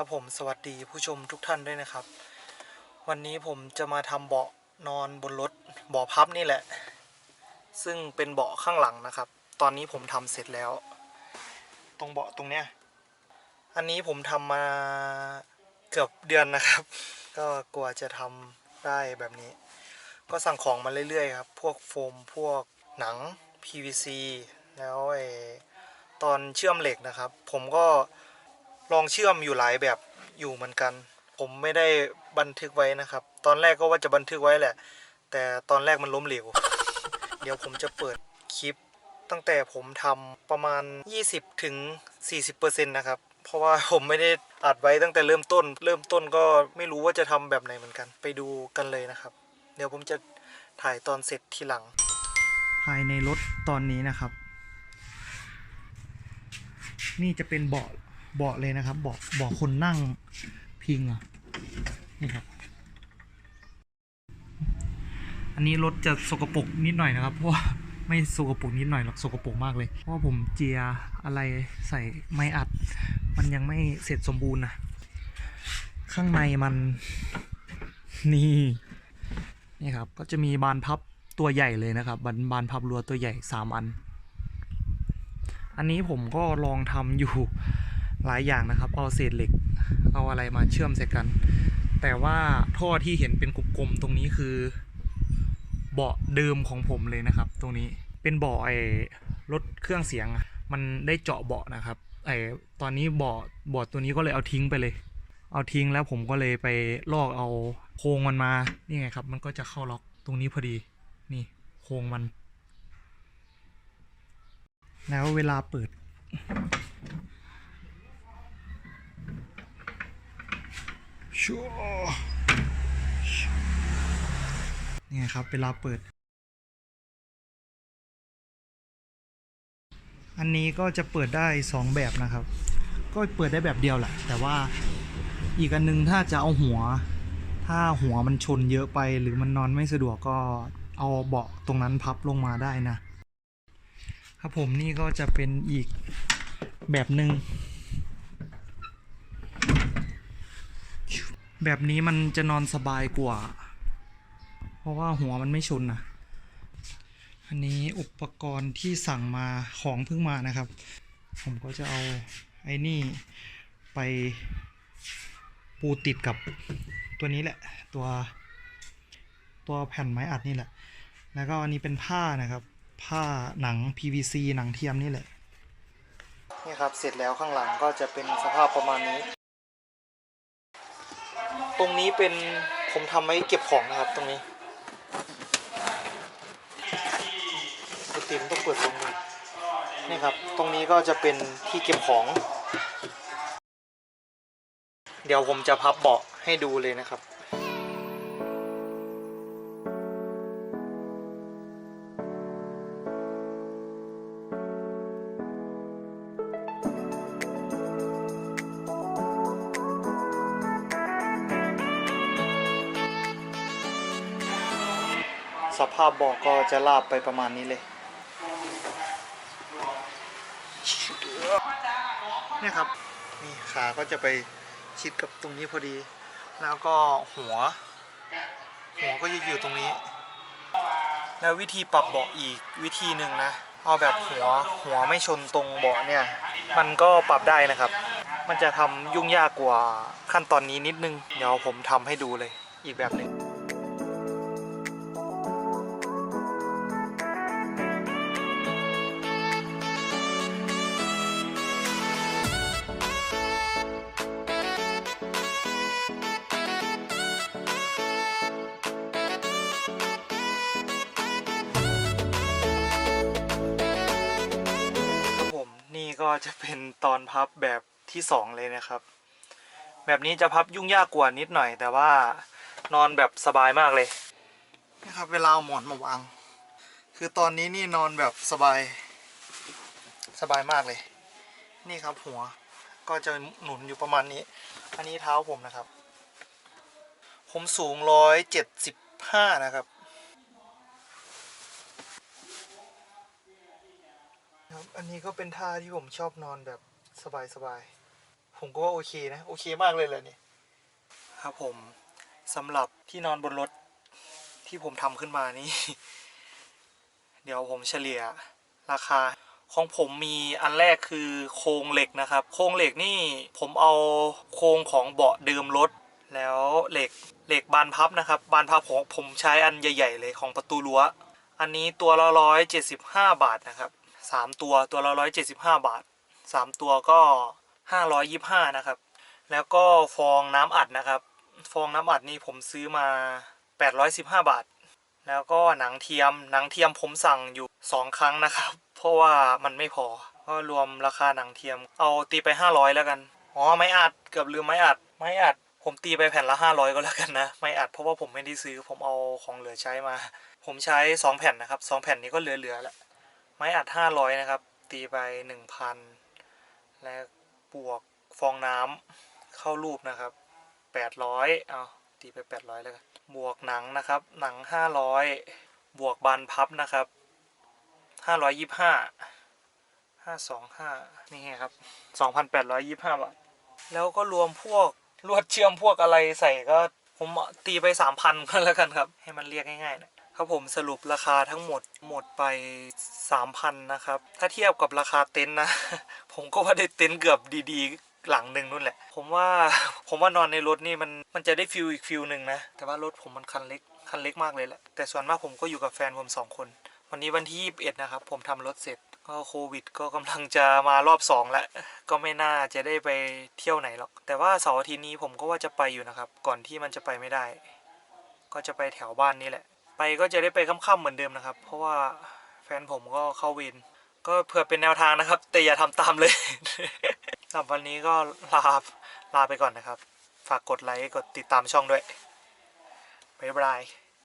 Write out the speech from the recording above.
ครับผมสวัสดีผู้ชมทุกท่านด้วยนะครับ วันนี้ผมจะมาทำเบาะนอนบนรถเบาะพับนี่แหละ ซึ่งเป็นเบาะข้างหลังนะครับ ตอนนี้ผมทำเสร็จแล้ว ตรงเบาะตรงเนี้ยอันนี้ผมทำมาเกือบเดือนนะครับ ก็กลัวจะทำได้แบบนี้ ก็สั่งของมาเรื่อยๆครับ พวกโฟมพวกหนัง PVC แล้วไอตอนเชื่อมเหล็กนะครับ ผมก็ ลองเชื่อมอยู่หลายแบบอยู่เหมือนกัน ผมไม่ได้บันทึกไว้นะครับ ตอนแรกก็ว่าจะบันทึกไว้แหละ แต่ตอนแรกมันล้มเหลว เดี๋ยวผมจะเปิดคลิป ตั้งแต่ผมทำประมาณ20ถึงนะครับ เพราะว่าผมไม่ได้อัดไว้ตั้งแต่เริ่มต้น เริ่มต้นก็ไม่รู้ว่าจะทำแบบไหนเหมือนกัน ไปดูกันเลยนะครับ เดี๋ยวผมจะถ่ายตอนเสร็จทีหลัง ภายในรถตอนนี้นะครับ นี่จะเป็นเบาะ เบาะเลยนะครับเบาะเบาะคนนั่งพิงอะนี่ครับ อันนี้รถจะสกปรกนิดหน่อยนะครับ เพราะว่าไม่สกปรกนิดหน่อยหรอกสกปรกมากเลย เพราะผมเจียอะไรใส่ไม้อัด มันยังไม่เสร็จสมบูรณ์นะข้างในมันนี่นี่ครับก็จะมีบานพับตัวใหญ่เลยนะครับบานบานพับรัวตัวใหญ่สามอัน อันนี้ผมก็ลองทำอยู่ หลายอย่างนะครับ เอาเศษเหล็ก เอาอะไรมาเชื่อมใส่กัน แต่ว่าท่อที่เห็นเป็นกลมๆตรงนี้คือ เบาะเดิมของผมเลยนะครับ ตรงนี้เป็นเบาะไอ้รถเครื่องเสียง มันได้เจาะเบาะนะครับไอ้ตอนนี้เบาะเบาะตัวนี้ก็เลยเอาทิ้งไปเลย เอาทิ้งแล้วผมก็เลยไปลอกเอาโครงมันมานี่ไงครับ มันก็จะเข้าล็อกตรงนี้พอดีนี่โครงมัน แล้วเวลาเปิด ชัวนี่ครับ เวลาเปิด อันนี้ก็จะเปิดได้สองแบบนะครับ ก็เปิดได้แบบเดียวแหละ แต่ว่าอีกอันนึงถ้าจะเอาหัว ถ้าหัวมันชนเยอะไปหรือมันนอนไม่สะดวกก็เอาเบาะตรงนั้นพับลงมาได้นะ ครับผมนี่ก็จะเป็นอีกแบบหนึง่ง แบบนี้มันจะนอนสบายกว่า เพราะว่าหัวมันไม่ชนนะอันนี้อุปกรณ์ที่สั่งมาของเพิ่งมานะครับ ผมก็จะเอาไอ้นี่ไปปูติดกับตัวนี้แหละ ตัวตัวแผ่นไม้อัดนี่แหละ แล้วก็อันนี้เป็นผ้านะครับ ผ้าหนัง PVC หนังเทียมนี่แหละนี่ครับ เสร็จแล้วข้างหลังก็จะเป็นสภาพประมาณนี้ ตรงนี้เป็นผมทำไว้เก็บของนะครับตรงนี้ปกติมต้องเปิดตรงนี้นี่ครับ ตรงนี้ก็จะเป็นที่เก็บของ เดี๋ยวผมจะพับเบาะให้ดูเลยนะครับ สภาพเบอกก็จะลาบไปประมาณนี้เลยเนี่ยครับนี่ขาก็จะไปชิดกับตรงนี้พอดี แล้วก็หัว หัวก็จะอยู่ตรงนี้ แล้ววิธีปรับเบาะอีกวิธีหนึ่งนะ เอาแบบหัวหัวไม่ชนตรงเบาะเนี่ย มันก็ปรับได้นะครับ มันจะทำยุ่งยากกว่าขั้นตอนนี้นิดนึง เดี๋ยวผมทำให้ดูเลยอีกแบบหนึ่ง จะเป็นตอนพับแบบที่สองเลยนะครับ แบบนี้จะพับยุ่งยากกว่านิดหน่อย แต่ว่านอนแบบสบายมากเลยนะครับเวลาเอาหมอนมาวาง คือตอนนี้นี่นอนแบบสบายสบายมากเลย นี่ครับหัวก็จะหนุนอยู่ประมาณนี้ อันนี้เท้าผมนะครับ ผมสูงร้อยเจ็ดสิบห้านะครับ ครับ อันนี้ก็เป็นท่าที่ผมชอบนอนแบบสบายๆ ผมก็ว่าโอเคนะ โอเคมากเลยเลยเนี่ครับผมสำหรับที่นอนบนรถที่ผมทำขึ้นมานี่ เดี๋ยวผมเฉลี่ยราคาของผมมีอันแรกคือโครงเหล็กนะครับ โครงเหล็กนี่ผมเอาโครงของเบาะเดิมรถ แล้วเหล็กเหล็กบานพับนะครับ บานพับของผมใช้อันใหญ่ ๆ เลยของประตูรั้ว อันนี้ตัวละร้อยเจ็ดสิบห้าบาทนะครับ สามตัวตัวละร้อยเจ็ดสิบห้าบาทสามตัวก็ห้าร้อยยี่ห้านะครับ แล้วก็ฟองน้ำอัดนะครับ ฟองน้ำอัดนี่ผมซื้อมาแปดร้อยสิบห้าบาท แล้วก็หนังเทียมหนังเทียมผมสั่งอยู่สองครั้งนะครับ เพราะว่ามันไม่พอก็รวมราคาหนังเทียม เอาตีไปห้าร้อยแล้วกันอ๋อไม้อัดเกือบลืมไม้อัดไม้อัดผมตีไปแผ่นละห้าร้อยก็แล้วกันนะ ไม้อัดเพราะว่าผมไม่ได้ซื้อผมเอาของเหลือใช้มา ผมใช้สองแผ่นนะครับสองแผ่นนี้ก็เหลือๆแล้ว ไม้อัดห้าร้อยนะครับ ตีไปหนึ่งพันและบวกฟองน้ำเข้ารูปนะครับแปดร้อยเอาตีไปแปดร้อยแล้วกันบวกหนังนะครับ หนังห้าร้อยบวกบานพับนะครับห้าร้อยยี่ห้าห้าสองห้านี่ไงครับสองพันแปดร้อยยี่ห้าบาท แล้วก็รวมพวกลวดเชื่อมพวกอะไรใส่ก็ผมตีไปสามพันก็แล้วกันครับ ให้มันเรียกง่ายๆนะ ครับผมสรุปราคาทั้งหมดหมดไปสามพันนะครับ ถ้าเทียบกับราคาเต็นท์นะ ผมก็ว่าได้เต็นท์เกือบดีๆ หลังหนึ่งนู่นแหละ ผมว่าผมว่านอนในรถนี่มันมันจะได้ฟิลอีกฟิลหนึ่งนะ แต่ว่ารถผมมันคันเล็กคันเล็กมากเลยแหละ แต่ส่วนมากผมก็อยู่กับแฟนผมสองคน วันนี้วันที่ 21 นะครับ ผมทำรถเสร็จก็โควิดก็กำลังจะมารอบสองแล้วก็ไม่น่าจะได้ไปเที่ยวไหนหรอก แต่ว่าเสาร์อาทิตย์นี้ผมก็ว่าจะไปอยู่นะครับ ก่อนที่มันจะไปไม่ได้ ก็จะไปแถวบ้านนี่แหละ ไปก็จะได้ไปค่ำๆเหมือนเดิมนะครับ เพราะว่าแฟนผมก็เข้าเวรก็เผื่อเป็นแนวทางนะครับ แต่อย่าทำตามเลยสำหรับวันนี้ก็ลาลาไปก่อนนะครับ ฝากกดไลค์กดติดตามช่องด้วยบ๊ายบาย